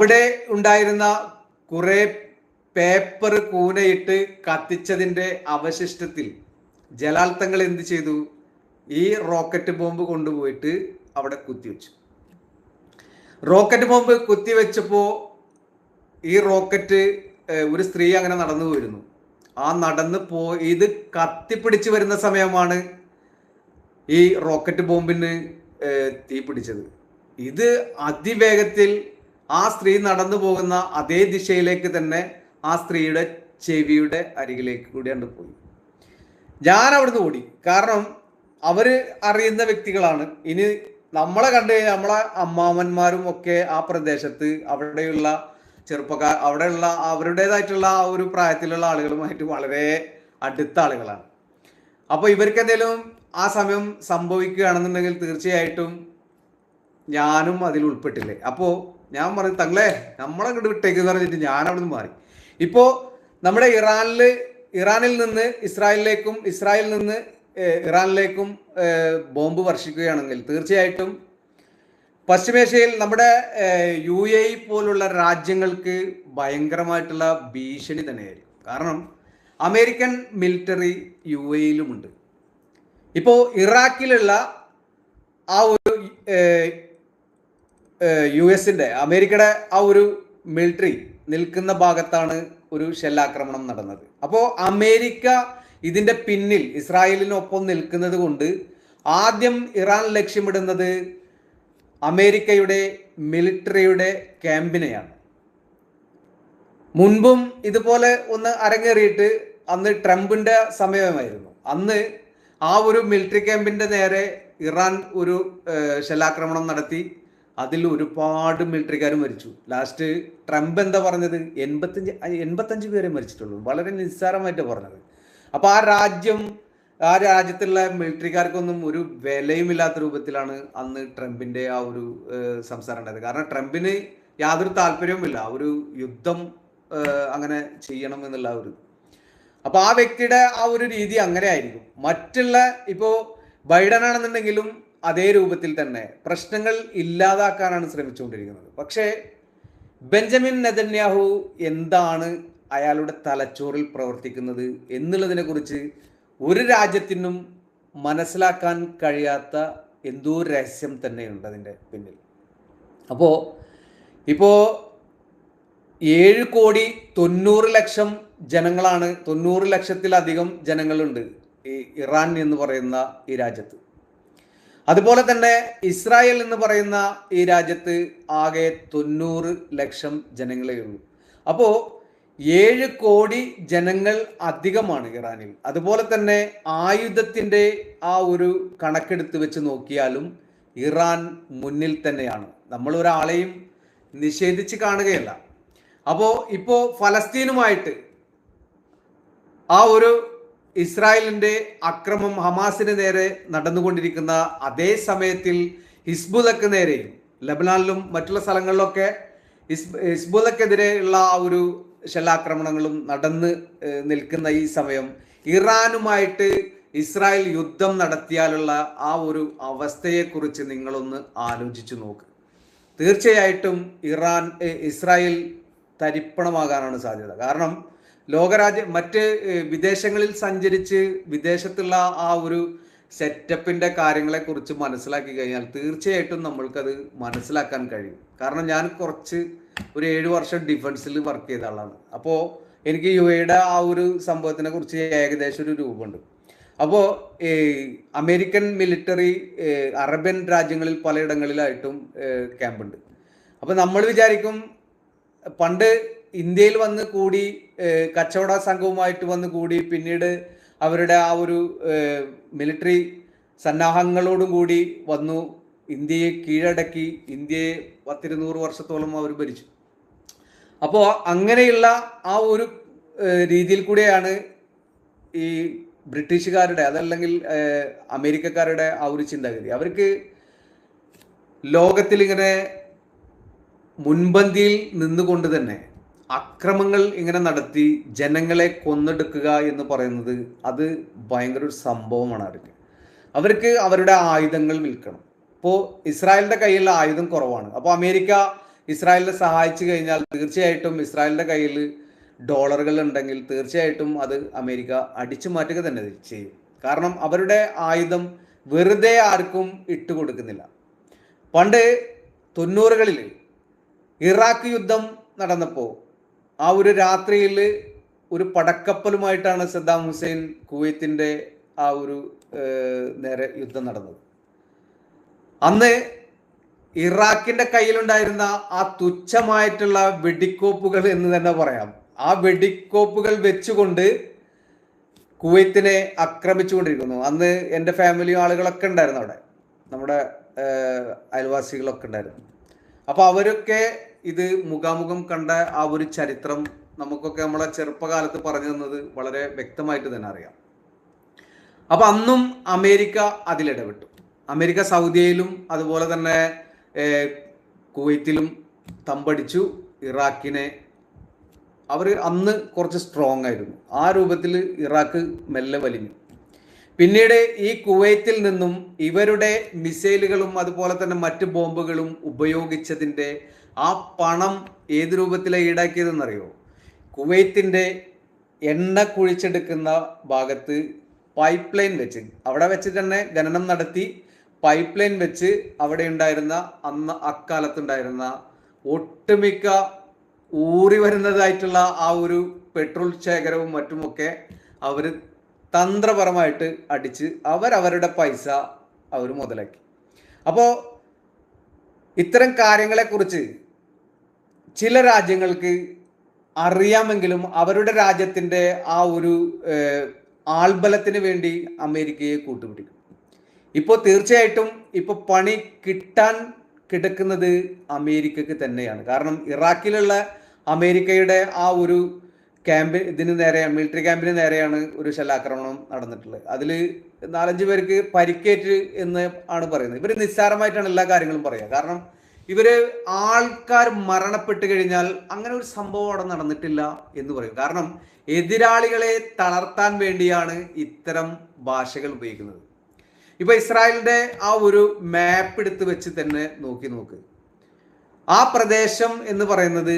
അവിടെ ഉണ്ടായിരുന്ന കുറെ പേപ്പർ കൂനയിട്ട് കത്തിച്ചതിന്റെ അവശിഷ്ടത്തിൽ ജലാൽ തങ്ങൾ എന്ത് ചെയ്തു? ഈ റോക്കറ്റ് ബോംബ് കൊണ്ടുപോയിട്ട് അവിടെ കുത്തിവെച്ചു. റോക്കറ്റ് ബോംബ് കുത്തിവെച്ചപ്പോ ഈ റോക്കറ്റ് ഒരു സ്ത്രീ അങ്ങനെ നടന്നു പോയിരുന്നു. ആ നടന്ന് പോ ഇത് കത്തിപ്പിടിച്ച് വരുന്ന സമയമാണ് ഈ റോക്കറ്റ് ബോംബിന് തീ പിടിച്ചത് ഇത് അതിവേഗത്തിൽ ആ സ്ത്രീ നടന്നു പോകുന്ന അതേ ദിശയിലേക്ക് തന്നെ ആ സ്ത്രീയുടെ ചെവിയുടെ അരികിലേക്ക് കൂടിയാണ് പോയി. ഞാൻ അവിടുന്ന് ഓടി. കാരണം അവർ അറിയുന്ന വ്യക്തികളാണ്. ഇനി നമ്മളെ കണ്ടു കഴിഞ്ഞാൽ നമ്മളെ അമ്മാവന്മാരും ഒക്കെ ആ പ്രദേശത്ത് അവിടെയുള്ള ചെറുപ്പക്കാർ അവിടെയുള്ള അവരുടേതായിട്ടുള്ള ആ ഒരു പ്രായത്തിലുള്ള ആളുകളുമായിട്ട് വളരെ അടുത്ത ആളുകളാണ്. അപ്പോൾ ഇവർക്ക് എന്തെങ്കിലും ആ സമയം സംഭവിക്കുകയാണെന്നുണ്ടെങ്കിൽ തീർച്ചയായിട്ടും ഞാനും അതിൽ ഉൾപ്പെട്ടില്ലേ. അപ്പോ ഞാൻ പറഞ്ഞു തങ്ങളെ നമ്മളെ ഇങ്ങോട്ട് വിട്ടേക്കെന്ന് പറഞ്ഞിട്ട് ഞാൻ അവിടെ നിന്ന് മാറി. ഇപ്പോ നമ്മുടെ ഇറാനിൽ ഇറാനിൽ നിന്ന് ഇസ്രായേലിലേക്കും ഇസ്രായേലിൽ നിന്ന് ഇറാനിലേക്കും ബോംബ് വർഷിക്കുകയാണെങ്കിൽ തീർച്ചയായിട്ടും പശ്ചിമേഷ്യയിൽ നമ്മുടെ യു എ പോലുള്ള രാജ്യങ്ങൾക്ക് ഭയങ്കരമായിട്ടുള്ള ഭീഷണി തന്നെയായിരിക്കും. കാരണം അമേരിക്കൻ മിലിറ്ററി യു എയിലുമുണ്ട് ഇപ്പോൾ ഇറാഖിലുള്ള ആ ഒരു യു എസിന്റെ അമേരിക്കയുടെ ആ ഒരു മിലിറ്ററി നിൽക്കുന്ന ഭാഗത്താണ് ഒരു ഷെല്ലാക്രമണം നടന്നത്. അപ്പോൾ അമേരിക്ക ഇതിന്റെ പിന്നിൽ ഇസ്രായേലിനൊപ്പം നിൽക്കുന്നത് കൊണ്ട് ആദ്യം ഇറാൻ ലക്ഷ്യമിടുന്നത് അമേരിക്കയുടെ മിലിറ്ററിയുടെ ക്യാമ്പിനെയാണ്. മുൻപും ഇതുപോലെ ഒന്ന് അരങ്ങേറിയിട്ട് അന്ന് ട്രംപിന്റെ സമയമായിരുന്നു. അന്ന് ആ ഒരു മിലിറ്ററി ക്യാമ്പിന്റെ നേരെ ഇറാൻ ഒരു ഷെല്ലാക്രമണം നടത്തി. അതിൽ ഒരുപാട് മിലിറ്ററിക്കാർ മരിച്ചു. ലാസ്റ്റ് ട്രംപ് എന്താ പറഞ്ഞത്? എൺപത്തഞ്ച് എൺപത്തഞ്ച് പേരെ മരിച്ചിട്ടുള്ളൂ. വളരെ നിസ്സാരമായിട്ട് പറഞ്ഞത്. അപ്പൊ ആ രാജ്യം ആ രാജ്യത്തുള്ള മിലിറ്ററിക്കാർക്കൊന്നും ഒരു വിലയുമില്ലാത്ത രൂപത്തിലാണ് അന്ന് ട്രംപിന്റെ ആ ഒരു സംസാരം ഉണ്ടായത്. കാരണം ട്രംപിന് യാതൊരു താല്പര്യവുമില്ല. ഒരു യുദ്ധം അങ്ങനെ ചെയ്യണം എന്നുള്ള ഒരു അപ്പൊ ആ വ്യക്തിയുടെ ആ ഒരു രീതി അങ്ങനെ ആയിരിക്കും മറ്റുള്ള ഇപ്പോ ബൈഡൻ ആണെന്നുണ്ടെങ്കിലും അതേ രൂപത്തിൽ തന്നെ പ്രശ്നങ്ങൾ ഇല്ലാതാക്കാനാണ് ശ്രമിച്ചുകൊണ്ടിരിക്കുന്നത്. പക്ഷേ ബെഞ്ചമിൻ നെതന്യാഹു എന്താണ് അയാളുടെ തലച്ചോറിൽ പ്രവർത്തിക്കുന്നത് എന്നുള്ളതിനെ കുറിച്ച് ഒരു രാജ്യത്തിനും മനസ്സിലാക്കാൻ കഴിയാത്ത എന്തോ രഹസ്യം തന്നെയുണ്ട് അതിന്റെ പിന്നിൽ. അപ്പോൾ ഇപ്പോൾ ഏഴ് കോടി തൊണ്ണൂറ് ലക്ഷം ജനങ്ങളാണ് തൊണ്ണൂറ് ലക്ഷത്തിലധികം ജനങ്ങളുണ്ട് ഈ ഇറാൻ എന്ന് പറയുന്ന ഈ രാജ്യത്ത്. അതുപോലെ തന്നെ ഇസ്രായേൽ എന്ന് പറയുന്ന ഈ രാജ്യത്ത് ആകെ തൊണ്ണൂറ് ലക്ഷം ജനങ്ങളേ ഉള്ളൂ. അപ്പോൾ ഏഴ് കോടി ജനങ്ങൾ അധികമാണ് ഇറാനിൽ. അതുപോലെ തന്നെ ആയുധത്തിന്റെ ആ ഒരു കണക്കെടുത്ത് വെച്ച് നോക്കിയാലും ഇറാൻ മുന്നിൽ തന്നെയാണ്. നമ്മൾ ഒരാളെയും നിഷേധിച്ച് കാണുകയല്ല. അപ്പോൾ ഇപ്പോൾ ഫലസ്തീനുമായിട്ട് ആ ഒരു ഇസ്രായേലിന്റെ അക്രമം ഹമാസിന് നേരെ നടന്നുകൊണ്ടിരിക്കുന്ന അതേ സമയത്തിൽ ഹിസ്ബുലക്ക് നേരെയും ലബനാനിലും മറ്റുള്ള സ്ഥലങ്ങളിലൊക്കെ ഹിസ് ഹിസ്ബുലക്കെതിരെയുള്ള ആ ഒരു ഷെല്ലാക്രമണങ്ങളും നടന്ന് നിൽക്കുന്ന ഈ സമയം ഇറാനുമായിട്ട് ഇസ്രായേൽ യുദ്ധം നടത്തിയാലുള്ള ആ ഒരു അവസ്ഥയെക്കുറിച്ച് നിങ്ങളൊന്ന് ആലോചിച്ചു നോക്ക്. തീർച്ചയായിട്ടും ഇറാൻ ഇസ്രായേൽ തരിപ്പണമാകാനാണ് സാധ്യത. കാരണം ലോകരാജ്യ മറ്റ് വിദേശങ്ങളിൽ സഞ്ചരിച്ച് വിദേശത്തുള്ള ആ ഒരു സെറ്റപ്പിന്റെ കാര്യങ്ങളെ കുറിച്ച് മനസ്സിലാക്കി കഴിഞ്ഞാൽ തീർച്ചയായിട്ടും നമ്മൾക്കത് മനസ്സിലാക്കാൻ കഴിയും. കാരണം ഞാൻ കുറച്ച് ഒരു ഏഴ് വർഷം ഡിഫൻസിൽ വർക്ക് ചെയ്ത ആളാണ്. അപ്പോൾ എനിക്ക് യു എയുടെ ആ ഒരു സംഭവത്തിനെ കുറിച്ച് ഏകദേശം ഒരു രൂപമുണ്ട്. അപ്പോൾ ഈ അമേരിക്കൻ മിലിറ്ററി അറബ്യൻ രാജ്യങ്ങളിൽ പലയിടങ്ങളിലായിട്ടും ക്യാമ്പുണ്ട്. അപ്പോൾ നമ്മൾ വിചാരിക്കും പണ്ട് ഇന്ത്യയിൽ വന്ന് കൂടി കച്ചവട സംഘവുമായിട്ട് വന്ന് കൂടി പിന്നീട് അവരുടെ ആ ഒരു മിലിറ്ററി സന്നാഹങ്ങളോടും കൂടി വന്നു ഇന്ത്യയെ കീഴടക്കി ഇന്ത്യയെ പത്തിരുന്നൂറ് വർഷത്തോളം അവർ ഭരിച്ചു. അപ്പോൾ അങ്ങനെയുള്ള ആ ഒരു രീതിയിൽ കൂടെയാണ് ഈ ബ്രിട്ടീഷുകാരുടെ അതല്ലെങ്കിൽ അമേരിക്കക്കാരുടെ ആ ഒരു ചിന്താഗതി. അവർക്ക് ലോകത്തിൽ ഇങ്ങനെ മുൻപന്തിയിൽ നിന്നുകൊണ്ട് തന്നെ അക്രമങ്ങൾ ഇങ്ങനെ നടത്തി ജനങ്ങളെ കൊന്നെടുക്കുക എന്ന് പറയുന്നത് അത് ഭയങ്കര ഒരു സംഭവമാണ് അവർക്ക്. അവർക്ക് അവരുടെ ആയുധങ്ങൾ വിൽക്കണം. ഇപ്പോൾ ഇസ്രായേലിന്റെ കയ്യിൽ ആയുധം കുറവാണ്. അപ്പോൾ അമേരിക്ക ഇസ്രായേലിനെ സഹായിച്ചു കഴിഞ്ഞാൽ തീർച്ചയായിട്ടും ഇസ്രായേലിന്റെ കയ്യിൽ ഡോളറുകൾ ഉണ്ടെങ്കിൽ തീർച്ചയായിട്ടും അത് അമേരിക്ക അടിച്ചു മാറ്റുക തന്നെ ചെയ്യും. കാരണം അവരുടെ ആയുധം വെറുതെ ആർക്കും ഇട്ട് കൊടുക്കുന്നില്ല. പണ്ട് തൊണ്ണൂറുകളിൽ ഇറാഖ് യുദ്ധം നടന്നപ്പോൾ ആ ഒരു രാത്രിയിൽ ഒരു പടക്കപ്പലുമായിട്ടാണ് സദ്ദാം ഹുസൈൻ കുവൈത്തിന്റെ ആ ഒരു നേരെ യുദ്ധം നടന്നത്. അന്ന് ഇറാഖിന്റെ കയ്യിലുണ്ടായിരുന്ന ആ തുച്ഛമായിട്ടുള്ള വെടിക്കോപ്പുകൾ എന്ന് തന്നെ പറയാം. ആ വെടിക്കോപ്പുകൾ വെച്ചുകൊണ്ട് കുവൈത്തിനെ ആക്രമിച്ചുകൊണ്ടിരിക്കുന്നു. അന്ന് എന്റെ ഫാമിലി ആളുകളൊക്കെ ഉണ്ടായിരുന്നു അവിടെ. നമ്മുടെ അയൽവാസികളൊക്കെ ഉണ്ടായിരുന്നു. അപ്പോൾ അവരൊക്കെ ഇത് മുഖാമുഖം കണ്ട ആ ഒരു ചരിത്രം നമുക്കൊക്കെ നമ്മളെ ചെറുപ്പകാലത്ത് പറഞ്ഞു തന്നത് വളരെ വ്യക്തമായിട്ട് തന്നെ അറിയാം. അപ്പൊ അന്നും അമേരിക്ക അതിലിടപെട്ടു. അമേരിക്ക സൗദിയിലും അതുപോലെ തന്നെ കുവൈറ്റിലും തമ്പടിച്ചു. ഇറാഖിനെ അവർ അന്ന് കുറച്ച് സ്ട്രോങ് ആയിരുന്നു. ആ രൂപത്തിൽ ഇറാഖ് മെല്ലെ വലിഞ്ഞു. പിന്നീട് ഈ കുവൈത്തിൽ നിന്നും ഇവരുടെ മിസൈലുകളും അതുപോലെ തന്നെ മറ്റ് ബോംബുകളും ഉപയോഗിച്ചതിന്റെ ആ പണം ഏത് രൂപത്തിലാണ് ഈടാക്കിയതെന്നറിയോ? കുവൈത്തിന്റെ എണ്ണ കുഴിച്ചെടുക്കുന്ന ഭാഗത്ത് പൈപ്പ് ലൈൻ വെച്ച് അവിടെ വെച്ച് തന്നെ ഖനനം നടത്തി പൈപ്പ് ലൈൻ വെച്ച് അവിടെ ഉണ്ടായിരുന്ന അന്ന് അക്കാലത്തുണ്ടായിരുന്ന ഒട്ടുമിക്ക ഊറി വരുന്നതായിട്ടുള്ള ആ ഒരു പെട്രോൾ ശേഖരവും മറ്റുമൊക്കെ അവർ തന്ത്രപരമായിട്ട് അടിച്ച് അവരവരുടെ പൈസ അവർ മുതലാക്കി. അപ്പോൾ ഇത്തരം കാര്യങ്ങളെക്കുറിച്ച് ചില രാജ്യങ്ങൾക്ക് അറിയാമെങ്കിലും അവരുടെ രാജ്യത്തിന്റെ ആ ഒരു ആൾബലത്തിന് വേണ്ടി അമേരിക്കയെ കൂട്ടുപിടിക്കും. ഇപ്പോൾ തീർച്ചയായിട്ടും ഇപ്പോൾ പണി കിട്ടാൻ കിടക്കുന്നത് അമേരിക്കക്ക് തന്നെയാണ്. കാരണം ഇറാഖിലുള്ള അമേരിക്കയുടെ ആ ഒരു ക്യാമ്പ് ഇതിന് നേരെ മിലിറ്ററി ക്യാമ്പിന് നേരെയാണ് ഒരു ഷെല്ലാക്രമണം നടന്നിട്ടുള്ളത്. അതിൽ നാലഞ്ച് പേർക്ക് പരിക്കേറ്റ് എന്ന് ആണ് പറയുന്നത്. ഇവർ നിസ്സാരമായിട്ടാണ് എല്ലാ കാര്യങ്ങളും പറയുക. കാരണം ഇവർ ആൾക്കാർ മരണപ്പെട്ട് കഴിഞ്ഞാൽ അങ്ങനെ ഒരു സംഭവം അവിടെ നടന്നിട്ടില്ല എന്ന് പറയും. കാരണം എതിരാളികളെ തളർത്താൻ വേണ്ടിയാണ് ഇത്തരം ഭാഷകൾ ഉപയോഗിക്കുന്നത്. ഇപ്പൊ ഇസ്രായേലിന്റെ ആ ഒരു മാപ്പ് എടുത്ത് വെച്ച് തന്നെ നോക്കി നോക്ക്. ആ പ്രദേശം എന്ന് പറയുന്നത്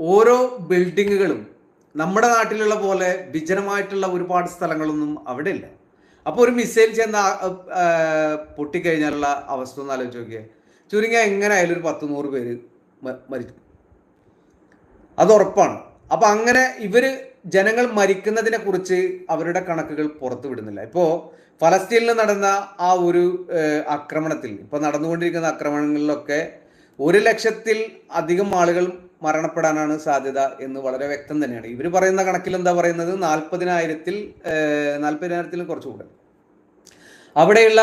ഓരോ ബിൽഡിങ്ങുകളും നമ്മുടെ നാട്ടിലുള്ള പോലെ വിജനമായിട്ടുള്ള ഒരുപാട് സ്ഥലങ്ങളൊന്നും അവിടെ ഇല്ല അപ്പോൾ ഒരു മിസൈൽ ചെന്ന് പൊട്ടിക്കഴിഞ്ഞാലുള്ള അവസ്ഥ ഒന്ന് ആലോചിച്ച് നോക്കിയേ. ചുരുങ്ങിയ എങ്ങനെ ആയാലും ഒരു പത്ത് നൂറ് പേര് മരിക്കും. അത് ഉറപ്പാണ്. അപ്പൊ അങ്ങനെ ഇവർ ജനങ്ങൾ മരിക്കുന്നതിനെ കുറിച്ച് അവരുടെ കണക്കുകൾ പുറത്തു വിടുന്നില്ല. ഇപ്പോ ഫലസ്തീനിൽ നടന്ന ആ ഒരു ആക്രമണത്തിൽ ഇപ്പൊ നടന്നുകൊണ്ടിരിക്കുന്ന ആക്രമണങ്ങളിലൊക്കെ ഒരു ലക്ഷത്തിൽ അധികം ആളുകൾ മരണപ്പെടാനാണ് സാധ്യത എന്ന് വളരെ വ്യക്തം തന്നെയാണ്. ഇവർ പറയുന്ന കണക്കിൽ എന്താ പറയുന്നത് നാൽപ്പതിനായിരത്തിൽ നാൽപ്പതിനായിരത്തിൽ കുറച്ചുകൂടെ അവിടെയുള്ള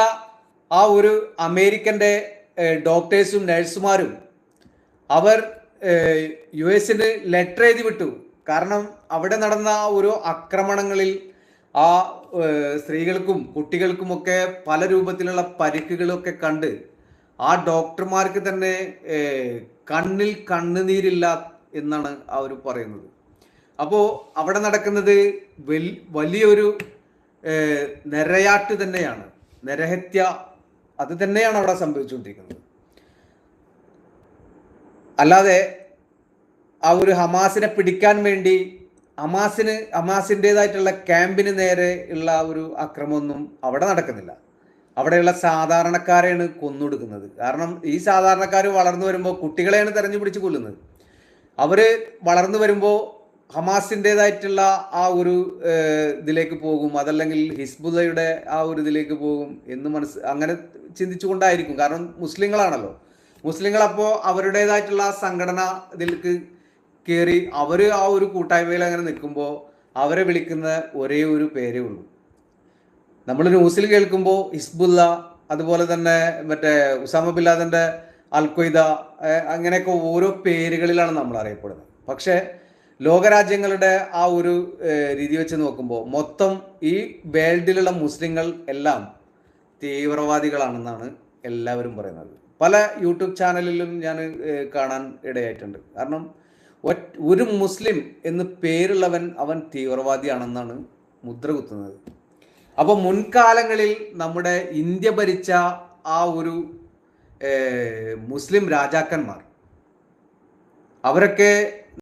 ആ ഒരു അമേരിക്കന്റെ ഡോക്ടേഴ്സും നഴ്സുമാരും അവർ യു എസിന് ലെറ്റർ എഴുതി വിട്ടു. കാരണം അവിടെ നടന്ന ആ ഒരു ആക്രമണങ്ങളിൽ ആ സ്ത്രീകൾക്കും കുട്ടികൾക്കുമൊക്കെ പല രൂപത്തിലുള്ള പരിക്കുകളൊക്കെ കണ്ട് ആ ഡോക്ടർമാർക്ക് തന്നെ കണ്ണിൽ കണ്ണുനീരില്ല എന്നാണ് അവർ പറയുന്നത്. അപ്പോൾ അവിടെ നടക്കുന്നത് വലിയൊരു നിരയാട്ട് തന്നെയാണ്. നരഹത്യ അത് തന്നെയാണ് അവിടെ സംഭവിച്ചുകൊണ്ടിരിക്കുന്നത്. അല്ലാതെ ആ ഒരു ഹമാസിനെ പിടിക്കാൻ വേണ്ടി ഹമാസിന് ഹമാസിന്റെതായിട്ടുള്ള ക്യാമ്പിന് നേരെ ഉള്ള ഒരു അക്രമമൊന്നും അവിടെ നടക്കുന്നില്ല. അവിടെയുള്ള സാധാരണക്കാരെയാണ് കൊന്നൊടുക്കുന്നത്. കാരണം ഈ സാധാരണക്കാർ വളർന്നു വരുമ്പോൾ കുട്ടികളെയാണ് തെരഞ്ഞു പിടിച്ച് കൊല്ലുന്നത്. അവർ വളർന്നു വരുമ്പോൾ ഹമാസിന്റെതായിട്ടുള്ള ആ ഒരു ഇതിലേക്ക് പോകും. അതല്ലെങ്കിൽ ഹിസ്ബുദയുടെ ആ ഒരു ഇതിലേക്ക് പോകും എന്ന് മനസ്സ് അങ്ങനെ ചിന്തിച്ചുകൊണ്ടായിരിക്കും. കാരണം മുസ്ലിങ്ങളാണല്ലോ. മുസ്ലിങ്ങൾ അപ്പോൾ അവരുടേതായിട്ടുള്ള സംഘടന ഇതിലേക്ക് കയറി അവർ ആ ഒരു കൂട്ടായ്മയിൽ അങ്ങനെ നിൽക്കുമ്പോൾ അവരെ വിളിക്കുന്ന ഒരേ ഒരു പേരേ ഉള്ളൂ. നമ്മൾ ന്യൂസിൽ കേൾക്കുമ്പോൾ ഹിസ്ബുല്ല അതുപോലെ തന്നെ മറ്റേ ഉസാമ ബില്ലാദന്റെ ലാദന്റെ അൽ ഖ്വയ്ദ ഏഹ് അങ്ങനെയൊക്കെ ഓരോ പേരുകളിലാണ് നമ്മൾ അറിയപ്പെടുന്നത്. പക്ഷേ ലോകരാജ്യങ്ങളുടെ ആ ഒരു രീതി വെച്ച് നോക്കുമ്പോൾ മൊത്തം ഈ വേൾഡിലുള്ള മുസ്ലിങ്ങൾ എല്ലാം തീവ്രവാദികളാണെന്നാണ് എല്ലാവരും പറയുന്നത്. പല യൂട്യൂബ് ചാനലിലും ഞാൻ കാണാൻ ഇടയായിട്ടുണ്ട്. കാരണം ഒരു മുസ്ലിം എന്ന് പേരുള്ളവൻ അവൻ തീവ്രവാദിയാണെന്നാണ് മുദ്ര കുത്തുന്നത്. അപ്പോൾ മുൻകാലങ്ങളിൽ നമ്മുടെ ഇന്ത്യ ഭരിച്ച ആ ഒരു മുസ്ലിം രാജാക്കന്മാർ അവരൊക്കെ